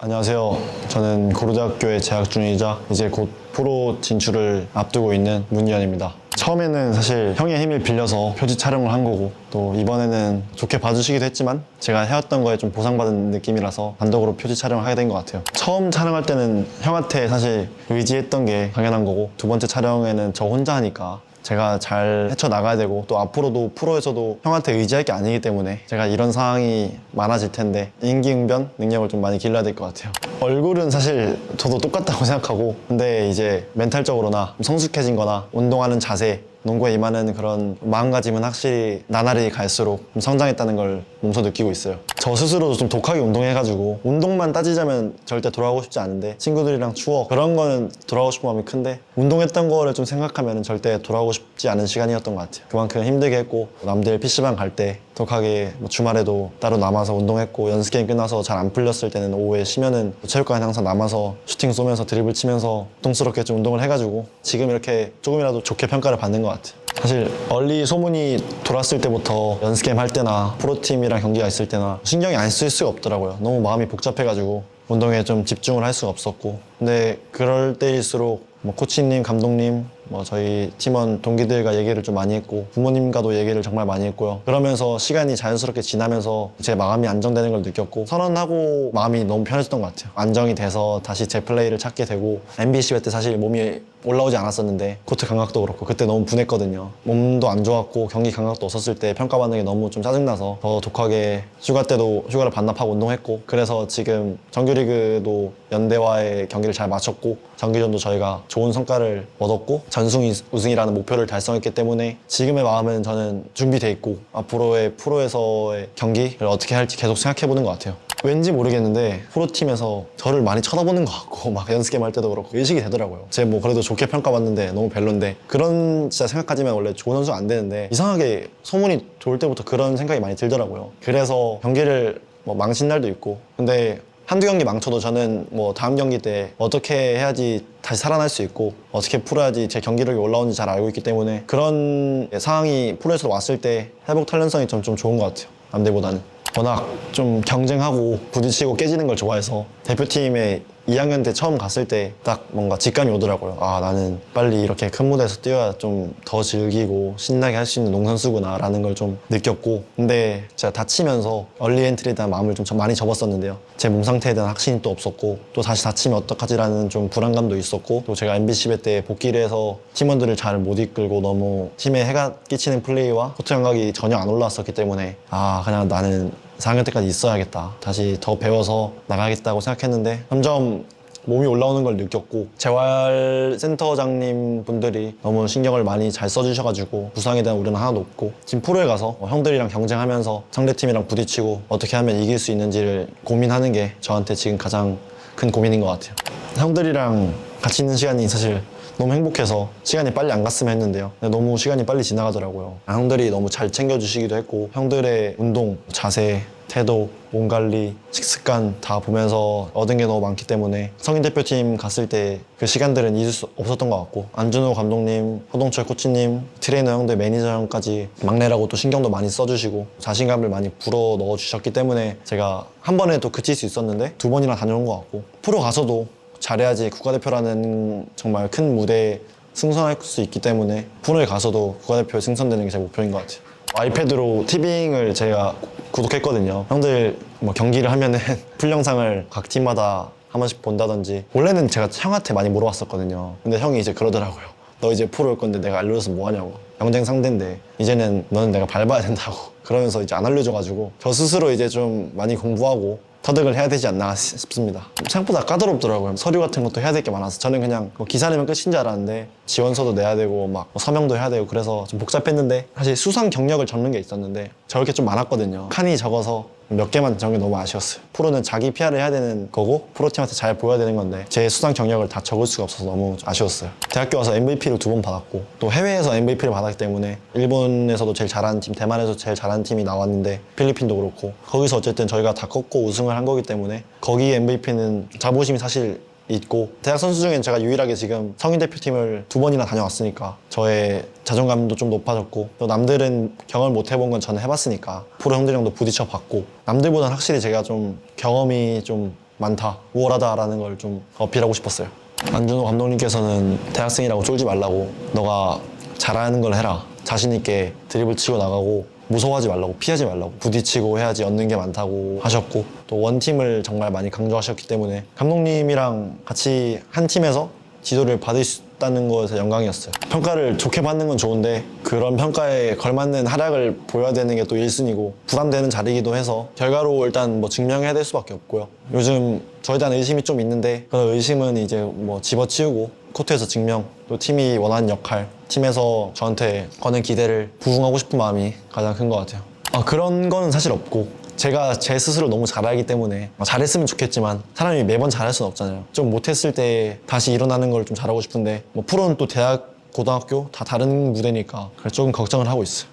안녕하세요. 저는 고려대학교에 재학 중이자 이제 곧 프로 진출을 앞두고 있는 문희연입니다. 처음에는 사실 형의 힘을 빌려서 표지 촬영을 한 거고 또 이번에는 좋게 봐주시기도 했지만 제가 해왔던 거에 좀 보상받은 느낌이라서 단독으로 표지 촬영을 하게 된 것 같아요. 처음 촬영할 때는 형한테 사실 의지했던 게 당연한 거고 두 번째 촬영에는 저 혼자 하니까 제가 잘 헤쳐나가야 되고 또 앞으로도 프로에서도 형한테 의지할 게 아니기 때문에 제가 이런 상황이 많아질 텐데 인기응변 능력을 좀 많이 길러야 될 것 같아요 얼굴은 사실 저도 똑같다고 생각하고 근데 이제 멘탈적으로나 좀 성숙해진 거나 운동하는 자세 농구에 임하는 그런 마음가짐은 확실히 나날이 갈수록 좀 성장했다는 걸 몸소 느끼고 있어요. 저 스스로도 좀 독하게 운동해가지고 운동만 따지자면 절대 돌아가고 싶지 않은데 친구들이랑 추억 그런 거는 돌아가고 싶은 마음이 큰데 운동했던 거를 좀 생각하면 절대 돌아가고 싶지 않은 시간이었던 것 같아요. 그만큼 힘들게 했고 남들 PC방 갈 때 독하게 뭐 주말에도 따로 남아서 운동했고 연습 게임 끝나서 잘 안 풀렸을 때는 오후에 쉬면은 체육관에 항상 남아서 슈팅 쏘면서 드리블 치면서 고통스럽게 좀 운동을 해가지고 지금 이렇게 조금이라도 좋게 평가를 받는 것 같아요. 사실 얼리 소문이 돌았을 때부터 연습 게임 할 때나 프로팀이랑 경기가 있을 때나 신경이 안 쓸 수가 없더라고요. 너무 마음이 복잡해가지고 운동에 좀 집중을 할 수가 없었고 근데 그럴 때일수록 뭐 코치님, 감독님, 뭐 저희 팀원 동기들과 얘기를 좀 많이 했고 부모님과도 얘기를 정말 많이 했고요. 그러면서 시간이 자연스럽게 지나면서 제 마음이 안정되는 걸 느꼈고 선언하고 마음이 너무 편해졌던 것 같아요. 안정이 돼서 다시 제 플레이를 찾게 되고 MBC 때 사실 몸이 올라오지 않았었는데 코트 감각도 그렇고 그때 너무 분했거든요. 몸도 안 좋았고 경기 감각도 없었을 때 평가받는 게 너무 좀 짜증나서 더 독하게 휴가 때도 휴가를 반납하고 운동했고 그래서 지금 정규리그도 연대와의 경기를 잘 마쳤고 정기전도 저희가 좋은 성과를 얻었고 전승 우승이라는 목표를 달성했기 때문에 지금의 마음은 저는 준비돼 있고 앞으로의 프로에서의 경기를 어떻게 할지 계속 생각해 보는 것 같아요. 왠지 모르겠는데 프로팀에서 저를 많이 쳐다보는 것 같고 막 연습 게임 할 때도 그렇고 의식이 되더라고요. 제 뭐 그래도 좋게 평가받는데 너무 별론데 그런 진짜 생각하지만 원래 좋은 선수가 안 되는데 이상하게 소문이 좋을 때부터 그런 생각이 많이 들더라고요. 그래서 경기를 뭐 망친 날도 있고 근데 한두 경기 망쳐도 저는 뭐 다음 경기 때 어떻게 해야지 다시 살아날 수 있고 어떻게 풀어야지 제 경기력이 올라오는지 잘 알고 있기 때문에 그런 상황이 프로에서 왔을 때 회복 탄력성이 좀, 좀 좋은 것 같아요. 남들보다는. 워낙 좀 경쟁하고 부딪히고 깨지는 걸 좋아해서 대표팀에 2학년 때 처음 갔을 때 딱 뭔가 직감이 오더라고요. 아, 나는 빨리 이렇게 큰 무대에서 뛰어야 좀 더 즐기고 신나게 할 수 있는 농선수구나 라는 걸 좀 느꼈고 근데 제가 다치면서 얼리 엔트리에 대한 마음을 좀 많이 접었었는데요. 제 몸 상태에 대한 확신이 또 없었고 또 다시 다치면 어떡하지라는 좀 불안감도 있었고 또 제가 MBC 때 복귀를 해서 팀원들을 잘 못 이끌고 너무 팀에 해가 끼치는 플레이와 코트 감각이 전혀 안 올라왔었기 때문에 아 그냥 나는 4학년 때까지 있어야겠다. 다시 더 배워서 나가겠다고 생각했는데 점점 몸이 올라오는 걸 느꼈고 재활센터장님 분들이 너무 신경을 많이 잘 써주셔가지고 부상에 대한 우려는 하나도 없고 지금 프로에 가서 어, 형들이랑 경쟁하면서 상대팀이랑 부딪히고 어떻게 하면 이길 수 있는지를 고민하는 게 저한테 지금 가장 큰 고민인 것 같아요. 형들이랑 같이 있는 시간이 사실 너무 행복해서 시간이 빨리 안 갔으면 했는데요. 너무 시간이 빨리 지나가더라고요. 형들이 너무 잘 챙겨주시기도 했고 형들의 운동, 자세, 태도, 몸 관리, 식습관 다 보면서 얻은 게 너무 많기 때문에 성인 대표팀 갔을 때 그 시간들은 잊을 수 없었던 것 같고 안준호 감독님, 호동철 코치님, 트레이너 형들, 매니저 형까지 막내라고 또 신경도 많이 써주시고 자신감을 많이 불어 넣어 주셨기 때문에 제가 한 번에 또 그칠 수 있었는데 두 번이나 다녀온 것 같고 프로 가서도 잘해야지 국가대표라는 정말 큰 무대에 승선할 수 있기 때문에 프로에 가서도 국가대표에 승선되는 게 제 목표인 것 같아요. 아이패드로 티빙을 제가 구독했거든요. 형들 뭐 경기를 하면은 풀 영상을 각 팀마다 한 번씩 본다든지 원래는 제가 형한테 많이 물어봤었거든요. 근데 형이 이제 그러더라고요. 너 이제 프로 올 건데 내가 알려줘서 뭐 하냐고. 경쟁 상대인데 이제는 너는 내가 밟아야 된다고. 그러면서 이제 안 알려줘가지고 저 스스로 이제 좀 많이 공부하고 터득을 해야 되지 않나 싶습니다. 생각보다 까다롭더라고요. 서류 같은 것도 해야 될 게 많아서 저는 그냥 뭐 기사 내면 끝인 줄 알았는데 지원서도 내야 되고 막 뭐 서명도 해야 되고 그래서 좀 복잡했는데 사실 수상 경력을 적는 게 있었는데 저렇게 좀 많았거든요. 칸이 적어서 몇 개만 적은 게 너무 아쉬웠어요. 프로는 자기 PR을 해야 되는 거고 프로팀한테 잘 보여야 되는 건데 제 수상 경력을 다 적을 수가 없어서 너무 아쉬웠어요. 대학교 와서 MVP를 두 번 받았고 또 해외에서 MVP를 받았기 때문에 일본에서도 제일 잘하는 팀, 대만에서 제일 잘하는 팀이 나왔는데 필리핀도 그렇고 거기서 어쨌든 저희가 다 꺾고 우승을 한 거기 때문에 거기 MVP는 자부심이 사실 있고 대학 선수 중엔 제가 유일하게 지금 성인 대표팀을 두 번이나 다녀왔으니까 저의 자존감도 좀 높아졌고 또 남들은 경험을 못 해본 건 저는 해봤으니까 프로 형들이랑도 부딪혀 봤고 남들보다는 확실히 제가 좀 경험이 좀 많다, 우월하다라는 걸 좀 어필하고 싶었어요. 안준호 감독님께서는 대학생이라고 쫄지 말라고 너가 잘하는 걸 해라. 자신 있게 드리블 치고 나가고 무서워하지 말라고 피하지 말라고 부딪히고 해야지 얻는 게 많다고 하셨고 또 원팀을 정말 많이 강조하셨기 때문에 감독님이랑 같이 한 팀에서 지도를 받을 수 있다는 것에 영광이었어요. 평가를 좋게 받는 건 좋은데 그런 평가에 걸맞는 활약을 보여야 되는 게 또 1순위고 부담되는 자리이기도 해서 결과로 일단 뭐 증명해야 될 수밖에 없고요. 요즘 저에 대한 의심이 좀 있는데 그 의심은 이제 뭐 집어치우고 코트에서 증명 또 팀이 원하는 역할 팀에서 저한테 거는 기대를 부응하고 싶은 마음이 가장 큰 것 같아요. 아, 그런 거는 사실 없고 제가 제 스스로 너무 잘 알기 때문에 뭐 잘했으면 좋겠지만 사람이 매번 잘할 수는 없잖아요. 좀 못했을 때 다시 일어나는 걸 좀 잘하고 싶은데 뭐 프로는 또 대학, 고등학교 다 다른 무대니까 그래서 조금 걱정을 하고 있어요.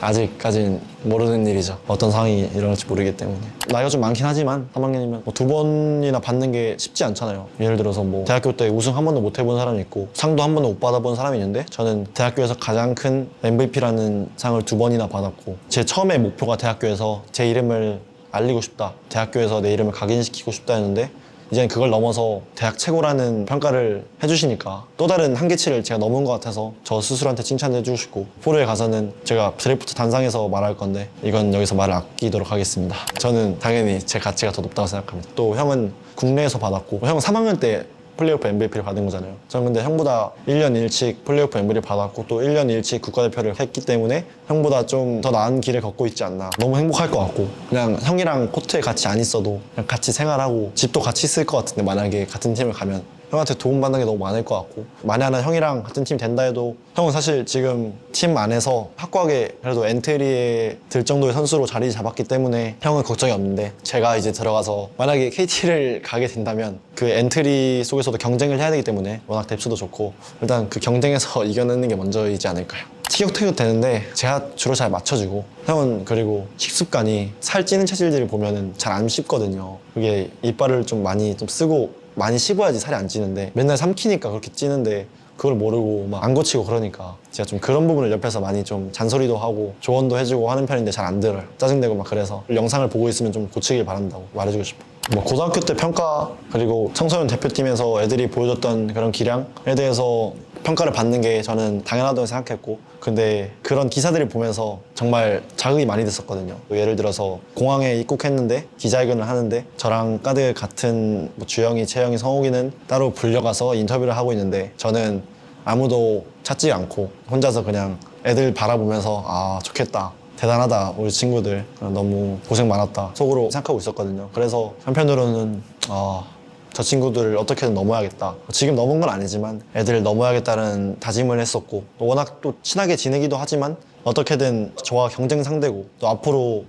아직까진 모르는 일이죠. 어떤 상황이 일어날지 모르기 때문에. 나이가 좀 많긴 하지만 3학년이면 뭐 두 번이나 받는 게 쉽지 않잖아요. 예를 들어서 뭐 대학교 때 우승 한 번도 못 해본 사람이 있고 상도 한 번도 못 받아본 사람이 있는데 저는 대학교에서 가장 큰 MVP라는 상을 두 번이나 받았고 제 처음에 목표가 대학교에서 제 이름을 알리고 싶다. 대학교에서 내 이름을 각인시키고 싶다 했는데 이제는 그걸 넘어서 대학 최고라는 평가를 해주시니까 또 다른 한계치를 제가 넘은 것 같아서 저 스스로한테 칭찬 해 주고 싶고 포로에 가서는 제가 드래프트 단상에서 말할 건데 이건 여기서 말을 아끼도록 하겠습니다. 저는 당연히 제 가치가 더 높다고 생각합니다. 또 형은 국내에서 받았고 형은 3학년 때 플레이오프 MVP를 받은 거잖아요. 저는 근데 형보다 1년 일찍 플레이오프 MVP를 받았고 또 1년 일찍 국가대표를 했기 때문에 형보다 좀 더 나은 길을 걷고 있지 않나. 너무 행복할 것 같고 그냥 형이랑 코트에 같이 안 있어도 그냥 같이 생활하고 집도 같이 있을 것 같은데 만약에 같은 팀을 가면 형한테 도움받는 게 너무 많을 것 같고 만에 하나 형이랑 같은 팀 된다 해도 형은 사실 지금 팀 안에서 확고하게 그래도 엔트리에 들 정도의 선수로 자리 잡았기 때문에 형은 걱정이 없는데 제가 이제 들어가서 만약에 KT를 가게 된다면 그 엔트리 속에서도 경쟁을 해야 되기 때문에 워낙 뎁스도 좋고 일단 그 경쟁에서 이겨내는 게 먼저이지 않을까요? 티격태격 되는데 제가 주로 잘 맞춰주고 형은 그리고 식습관이 살찌는 체질들을 보면은 잘안 씹거든요. 그게 이빨을 좀 많이 좀 쓰고 많이 씹어야지 살이 안 찌는데 맨날 삼키니까 그렇게 찌는데 그걸 모르고 막 안 고치고 그러니까 제가 좀 그런 부분을 옆에서 많이 좀 잔소리도 하고 조언도 해주고 하는 편인데 잘 안 들어요. 짜증내고 막 그래서 영상을 보고 있으면 좀 고치길 바란다고 말해주고 싶어. 뭐 고등학교 때 평가 그리고 청소년 대표팀에서 애들이 보여줬던 그런 기량에 대해서 평가를 받는 게 저는 당연하다고 생각했고 근데 그런 기사들을 보면서 정말 자극이 많이 됐었거든요. 예를 들어서 공항에 입국했는데 기자회견을 하는데 저랑 까드 같은 뭐 주영이, 채영이, 성욱이는 따로 불려가서 인터뷰를 하고 있는데 저는 아무도 찾지 않고 혼자서 그냥 애들 바라보면서 아 좋겠다 대단하다 우리 친구들. 너무 고생 많았다 속으로 생각하고 있었거든요. 그래서 한편으로는 아 저 친구들을 어떻게든 넘어야겠다. 지금 넘은 건 아니지만 애들을 넘어야겠다는 다짐을 했었고 또 워낙 또 친하게 지내기도 하지만 어떻게든 저와 경쟁 상대고 또 앞으로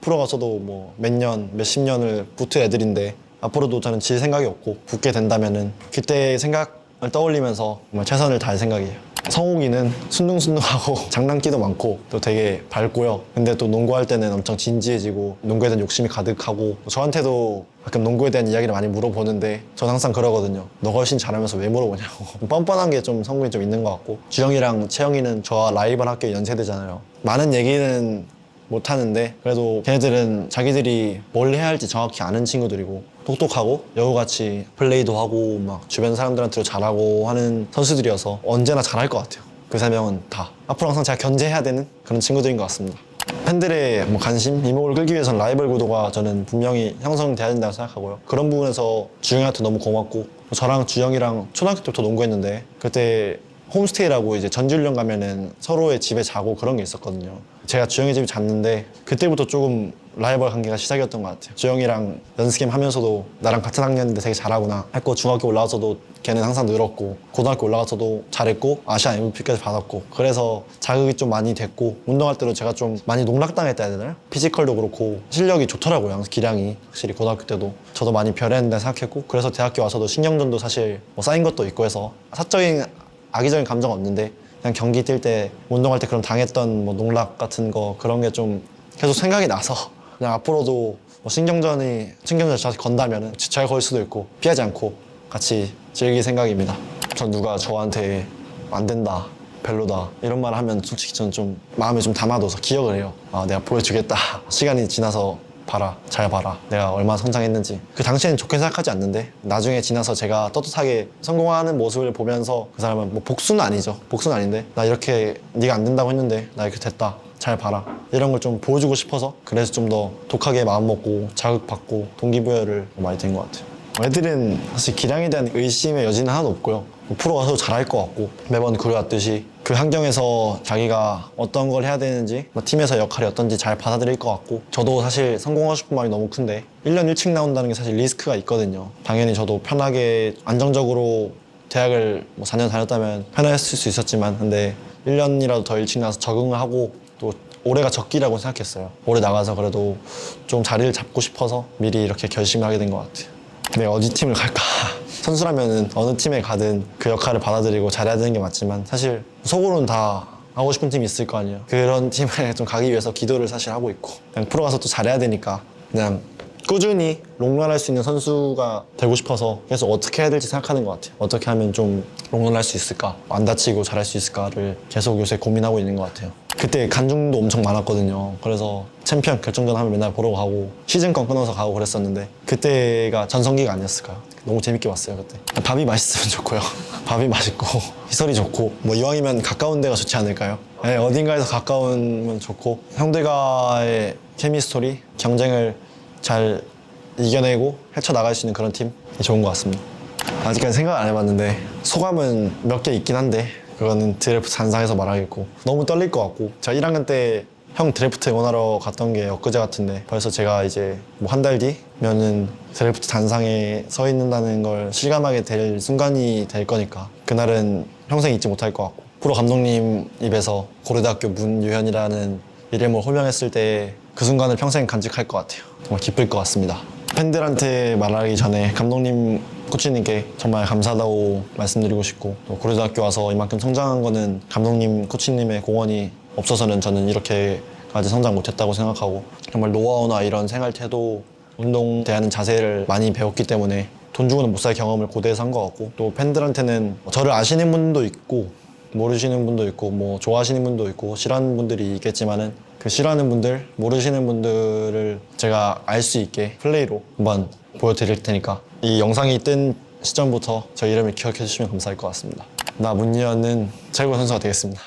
프로 가서도 뭐 몇 년, 몇 십 년을 붙을 애들인데 앞으로도 저는 질 생각이 없고 붙게 된다면은 그때 생각을 떠올리면서 정말 최선을 다할 생각이에요. 성욱이는 순둥순둥하고 장난기도 많고 또 되게 밝고요. 근데 또 농구할 때는 엄청 진지해지고 농구에 대한 욕심이 가득하고 저한테도 가끔 농구에 대한 이야기를 많이 물어보는데 전 항상 그러거든요. 너가 훨씬 잘하면서 왜 물어보냐고. 뻔뻔한 게 좀 성분이 좀 있는 것 같고 주영이랑 채영이는 저와 라이벌 학교 연세대잖아요. 많은 얘기는 못 하는데 그래도 걔네들은 자기들이 뭘 해야 할지 정확히 아는 친구들이고 똑똑하고 여우같이 플레이도 하고 막 주변 사람들한테도 잘하고 하는 선수들이어서 언제나 잘할 것 같아요. 그 세 명은 다 앞으로 항상 제가 견제해야 되는 그런 친구들인 것 같습니다. 팬들의 뭐 관심, 이목을 끌기 위해서는 라이벌 구도가 저는 분명히 형성돼야 된다고 생각하고요. 그런 부분에서 주영이한테 너무 고맙고 저랑 주영이랑 초등학교 때부터 농구했는데 그때 홈스테이라고 이제 전주훈련 가면은 서로의 집에 자고 그런 게 있었거든요. 제가 주영이 집에 잤는데 그때부터 조금 라이벌 관계가 시작이었던 것 같아요. 주영이랑 연습 게임 하면서도 나랑 같은 학년인데 되게 잘하구나 했고 중학교 올라와서도 걔는 항상 늘었고 고등학교 올라가서도 잘했고 아시아 MVP까지 받았고 그래서 자극이 좀 많이 됐고 운동할 때도 제가 좀 많이 농락당했다 해야 되나요? 피지컬도 그렇고 실력이 좋더라고요. 기량이 확실히 고등학교 때도 저도 많이 변했는다 생각했고 그래서 대학교 와서도 신경전도 사실 뭐 쌓인 것도 있고 해서 사적인 악의적인 감정 없는데 그냥 경기 뛸 때 운동할 때 그런 당했던 뭐 농락 같은 거 그런 게 좀 계속 생각이 나서 그냥 앞으로도 뭐 신경전이 신경전 저한테 건다면은 잘걸 수도 있고 피하지 않고 같이 즐길 생각입니다. 전 누가 저한테 안 된다. 별로다 이런 말 하면 솔직히 저는 좀 마음에 좀 담아둬서 기억을 해요. 아 내가 보여주겠다. 시간이 지나서 봐라 잘 봐라. 내가 얼마나 성장했는지. 그 당시에는 좋게 생각하지 않는데 나중에 지나서 제가 떳떳하게 성공하는 모습을 보면서 그 사람은 뭐 복수는 아니죠. 복수는 아닌데 나 이렇게 네가 안 된다고 했는데 나 이렇게 됐다 잘 봐라. 이런 걸 좀 보여주고 싶어서 그래서 좀 더 독하게 마음먹고 자극받고 동기부여를 많이 된 것 같아요. 애들은 사실 기량에 대한 의심의 여지는 하나도 없고요. 뭐 프로 가서 잘할 것 같고 매번 그려왔듯이 그 환경에서 자기가 어떤 걸 해야 되는지 뭐 팀에서 역할이 어떤지 잘 받아들일 것 같고 저도 사실 성공하고 싶은 마음이 너무 큰데 1년 일찍 나온다는 게 사실 리스크가 있거든요. 당연히 저도 편하게 안정적으로 대학을 뭐 4년 다녔다면 편했을 수 있었지만 근데 1년이라도 더 일찍 나서 적응을 하고 또 올해가 적기라고 생각했어요. 올해 나가서 그래도 좀 자리를 잡고 싶어서 미리 이렇게 결심을 하게 된 것 같아요. 내가 어디 팀을 갈까? 선수라면은 어느 팀에 가든 그 역할을 받아들이고 잘해야 되는 게 맞지만 사실 속으로는 다 하고 싶은 팀이 있을 거 아니에요. 그런 팀에 좀 가기 위해서 기도를 사실 하고 있고 그냥 프로 가서 또 잘해야 되니까 그냥 꾸준히 롱런할 수 있는 선수가 되고 싶어서 계속 어떻게 해야 될지 생각하는 것 같아요. 어떻게 하면 좀 롱런할 수 있을까? 안 다치고 잘할 수 있을까를 계속 요새 고민하고 있는 것 같아요 그때 간중도 엄청 많았거든요. 그래서 챔피언 결정전 하면 맨날 보러 가고 시즌권 끊어서 가고 그랬었는데 그때가 전성기가 아니었을까요? 너무 재밌게 봤어요 그때. 밥이 맛있으면 좋고요. 밥이 맛있고 시설이 좋고 뭐 이왕이면 가까운 데가 좋지 않을까요? 네, 어딘가에서 가까우면 좋고 형들과의 케미스토리 경쟁을 잘 이겨내고 헤쳐나갈 수 있는 그런 팀이 좋은 것 같습니다. 아직까지 생각 안 해봤는데 소감은 몇 개 있긴 한데 그거는 드래프트 단상에서 말하겠고 너무 떨릴 것 같고 제가 1학년 때 형 드래프트 응원하러 갔던 게 엊그제 같은데 벌써 제가 이제 뭐 한 달 뒤면은 드래프트 단상에 서 있는다는 걸 실감하게 될 순간이 될 거니까 그날은 평생 잊지 못할 것 같고 프로 감독님 입에서 고려대학교 문유현이라는 이름을 호명했을 때 그 순간을 평생 간직할 것 같아요. 정말 기쁠 것 같습니다. 팬들한테 말하기 전에 감독님 코치님께 정말 감사하다고 말씀드리고 싶고 또 고려대학교 와서 이만큼 성장한 거는 감독님 코치님의 공헌이 없어서는 저는 이렇게까지 성장 못했다고 생각하고 정말 노하우나 이런 생활 태도 운동 대하는 자세를 많이 배웠기 때문에 돈 주고는 못 살 경험을 고대에서 한 것 같고 또 팬들한테는 저를 아시는 분도 있고 모르시는 분도 있고 뭐 좋아하시는 분도 있고 싫어하는 분들이 있겠지만은 그 싫어하는 분들 모르시는 분들을 제가 알 수 있게 플레이로 한번 보여드릴 테니까 이 영상이 뜬 시점부터 저 이름을 기억해 주시면 감사할 것 같습니다. 나 문희연은 최고 선수가 되겠습니다.